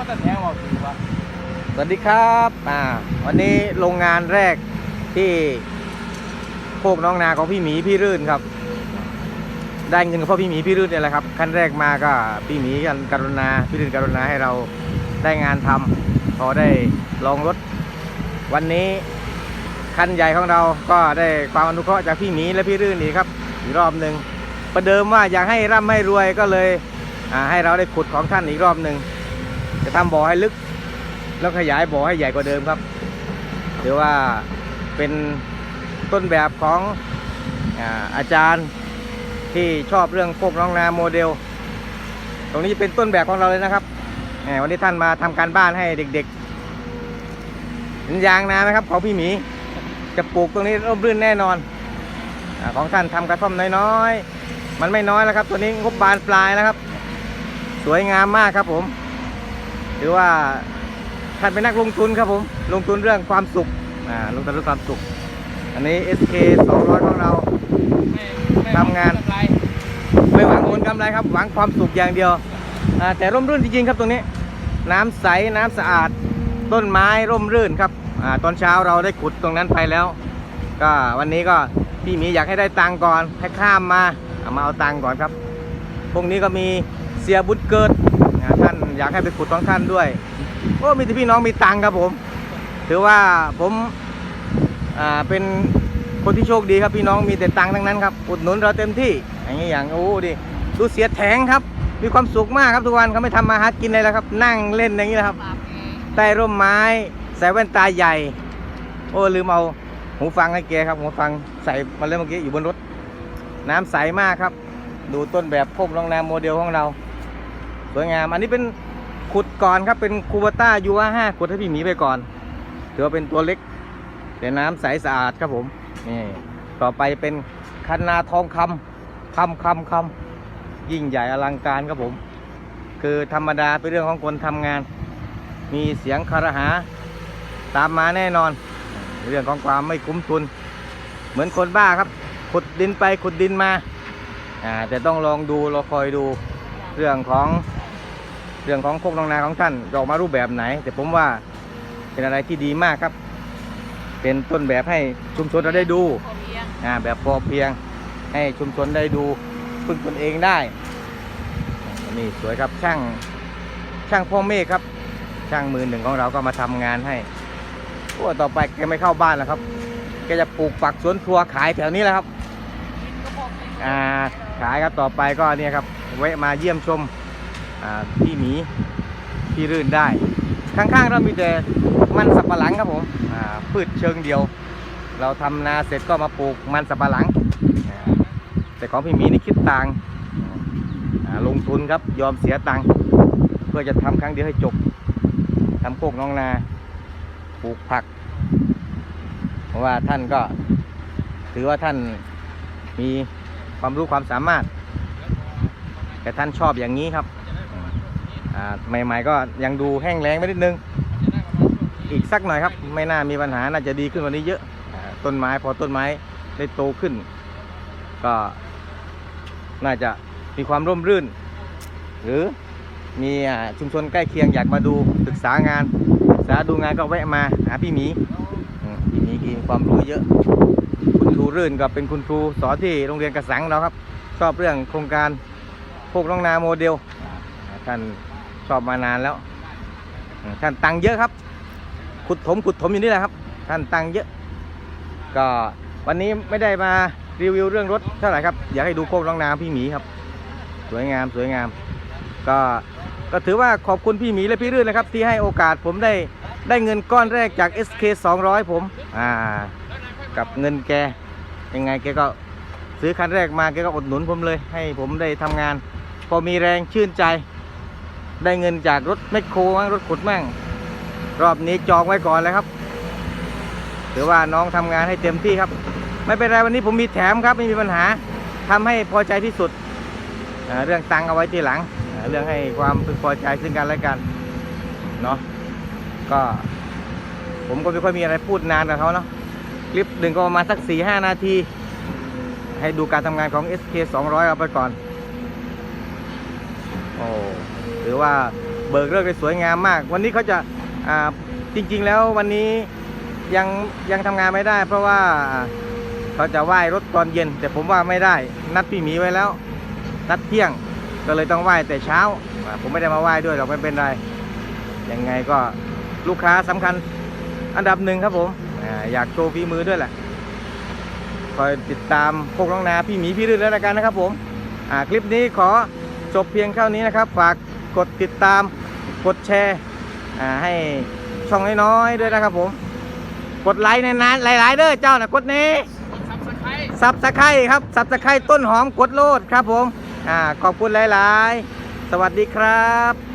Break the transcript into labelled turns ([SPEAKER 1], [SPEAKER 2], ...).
[SPEAKER 1] ว่าตะแทงบอกถือว่า
[SPEAKER 2] สวัสดีครับอ่าวันนี้โรงงานแรกที่โคกน้องนาของพี่หมีพี่รื่นครับ ได้เงินกับพ่อพี่หมีพี่รื่นเนี่ยแหละครับขั้นแรกมาก็พี่หมีกันกรุณาพี่รื่นกรุณาให้เราได้งานทำพอได้ลองรถวันนี้คันใหญ่ของเราก็ได้ความอนุเคราะห์จากพี่หมีและพี่รื่นอีกครับอีกรอบหนึ่งประเดิมว่าอยากให้ร่ำให้รวยก็เลยอ่าให้เราได้ขุดของท่านอีกรอบหนึ่ง จะทำบ่อให้ลึก แล้วขยายบ่อให้ใหญ่กว่าเดิมครับหรือว่าเป็นต้นแบบของอาจารย์ที่ชอบเรื่องพวกน้องนาโมเดล ตรงนี้เป็นต้นแบบของเราเลยนะครับวันนี้ท่านมาทำการบ้านให้เด็กๆเห็นยางนาไหมครับของพี่หมีจะปลูกตรงนี้ร่มรื่นแน่นอนอของท่านทำกระท่อมน้อยๆมันไม่น้อยแล้วครับ ตัวนี้งบบานปลายนะครับ สวยงามมากครับผม ถือว่าท่านเป็นนักลงทุนครับผม ลงทุนเรื่องความสุขอ่าลงทุนเรื่องความสุข อันนี้ SK 200 ของเราทำงาน ไม่หวังผลกำไรครับ หวังความสุขอย่างเดียวอ่าแต่ร่มรื่นจริงๆครับตรงนี้ น้ำใสน้ำสะอาด ต้นไม้ร่มรื่นครับอ่าตอนเช้าเราได้ขุดตรงนั้นไปแล้ว ก็วันนี้ก็พี่หมีอยากให้ได้ตังก่อนให้ข้ามมาเอามาเอาตังก่อนครับ พวกนี้ก็มีเสียบุญเกิด อ่าท่านอยากให้ไปขุดของท่านด้วยโอ้มีแต่พี่น้องมีตังค์ครับผม ถือว่าผมอ่าเป็นคนที่โชคดีครับพี่น้องมีแต่ตังค์ทั้งนั้นครับอุดหนุนเราเต็มที่ อย่างนี้อย่างโอ้ดิดูเสียแถงครับ มีความสุขมากครับทุกวันเขาไม่ทำมาหากินเลยแล้วครับ นั่งเล่นอย่างนี้นะครับ ใต้ร่มไม้ใส่แว่นตาใหญ่ โอ้ลืมเอาหูฟังให้แกครับหูฟังใส่มาเลยเมื่อกี้อยู่บนรถ น้ำใสมากครับ ดูต้นแบบพบรองน้ำโมเดลของเรา สวยงาม อันนี้เป็นขุดก่อนครับ เป็นคูบาต้ายูว่าห้าขุดให้พี่หมีไปก่อน ถือว่าเป็นตัวเล็ก แต่น้ำใสสะอาดครับผม นี่ ต่อไปเป็นคันนาทองคำคำคำคำยิ่งใหญ่อลังการครับผม คือธรรมดาเป็นเรื่องของคนทำงาน มีเสียงคารหา ตามมาแน่นอน เรื่องของความไม่คุ้มทุน เหมือนคนบ้าครับ ขุดดินไปขุดดินมา อ่าแต่ต้องลองดูรอคอยดูเรื่องของ เรื่องของโคกนองนาของท่านออกมารูปแบบไหน แต่ผมว่าเป็นอะไรที่ดีมากครับ เป็นต้นแบบให้ชุมชนเราได้ดูอ่าแบบพอเพียงให้ชุมชนได้ดูพึ่งตนเองได้นี่สวยครับช่างช่างพ่อเมฆครับ ช่างมือหนึ่งของเราก็มาทำงานให้โอ้ต่อไปแกไม่เข้าบ้านแล้วครับแกจะปลูกฝักสวนครัวขายแถวนี้แหละครับอ่าขายครับต่อไปก็เนี่ยครับแวะมาเยี่ยมชม พี่หมีพี่รื่นได้ ข้างๆเรามีแต่มันสับปะหลังครับผมพืชเชิงเดียว เราทำนาเสร็จก็มาปลูกมันสับปะหลัง แต่ของพี่หมีนี่คิดตังค์อ่าลงทุนครับยอมเสียตังค์เพื่อจะทำครั้งเดียวให้จบทำโคกน้องนาปลูกผัก เพราะว่าท่านก็ถือว่าท่านมีความรู้ความสามารถ แต่ท่านชอบอย่างนี้ครับ อ่าใหม่ๆก็ยังดูแห้งแล้งไปนิดนึง อีกสักหน่อยครับ ไม่น่ามีปัญหาน่าจะดีขึ้นกว่านี้เยอะอ่าต้นไม้พอต้นไม้ได้โตขึ้น ก็น่าจะมีความร่มรื่น หรือมีอ่าชุมชนใกล้เคียงอยากมาดูศึกษางานศึกษาดูงานก็แวะมาหาพี่หมีอืมพี่หมีมีความรู้เยอะ คุณครูรื่นก็เป็นคุณครูสอนที่โรงเรียนกระสังเราครับ ชอบเรื่องโครงการพวกน้องนาโมเดลท่าน ชอบมานานแล้ว ท่านตังค์เยอะครับ ขุดถมขุดถมอยู่นี่แหละครับ ท่านตังค์เยอะ ก็วันนี้ไม่ได้มารีวิวเรื่องรถเท่าไหร่ครับ อยากให้ดูโคกน้องนาพี่หมีครับ สวยงามสวยงาม ก็ก็ถือว่าขอบคุณพี่หมีและพี่รื่นนะครับ ที่ให้โอกาสผมได้ได้เงินก้อนแรกจาก SK 200 ผมอ่ากับเงินแกยังไงแกก็ซื้อคันแรกมาแกก็อดหนุนผมเลย ให้ผมได้ทำงาน พอมีแรงชื่นใจ ได้เงินจากรถแมคโครมั้งรถขุดมั่งรอบนี้จองไว้ก่อนเลยครับถือว่าน้องทำงานให้เต็มที่ครับ ไม่เป็นไรวันนี้ผมมีแถมครับไม่มีปัญหาทำให้พอใจที่สุดเรื่องตังค์เอาไว้ทีหลัง เรื่องให้ความพึงพอใจซึ่งกันและกันเนาะก็ ผมก็ไม่ค่อยมีอะไรพูดนานกับเขาเนาะคลิปหนึ่งก็ประมาณสักสี่ห้านาที ให้ดูการทำงานของ SK 200 เอาไปก่อน โอ้ถือว่าเบิกเลิกได้สวยงามมาก วันนี้เขาจะอ่าจริง ๆ แล้ววันนี้ยังยังทำงานไม่ได้ เพราะว่าเขาจะไหว้รถตอนเย็น แต่ผมว่าไม่ได้ นัดพี่หมีไว้แล้ว นัดเที่ยงก็เลยต้องไหว้แต่เช้า ผมไม่ได้มาไหว้ด้วยหรอกไม่เป็นไรยังไงก็ลูกค้าสำคัญอันดับหนึ่งครับผมอยากโชว์ฝีมือด้วยแหละคอยติดตามพวกน้องนาพี่หมีพี่รื่นแล้วกันนะครับผมคลิปนี้ขอ จบเพียงเท่านี้นะครับ ฝากกดติดตาม กดแชร์ให้ช่องน้อยๆด้วยนะครับผม กดไลค์ในนันหลายๆเด้อเจ้านะกดนี้
[SPEAKER 1] สับสไครต์
[SPEAKER 2] สับตะไคร้ครับสับตะไคร้ต้นหอมกดโลดครับผมอ่าขอบคุณหลายๆ สวัสดีครับ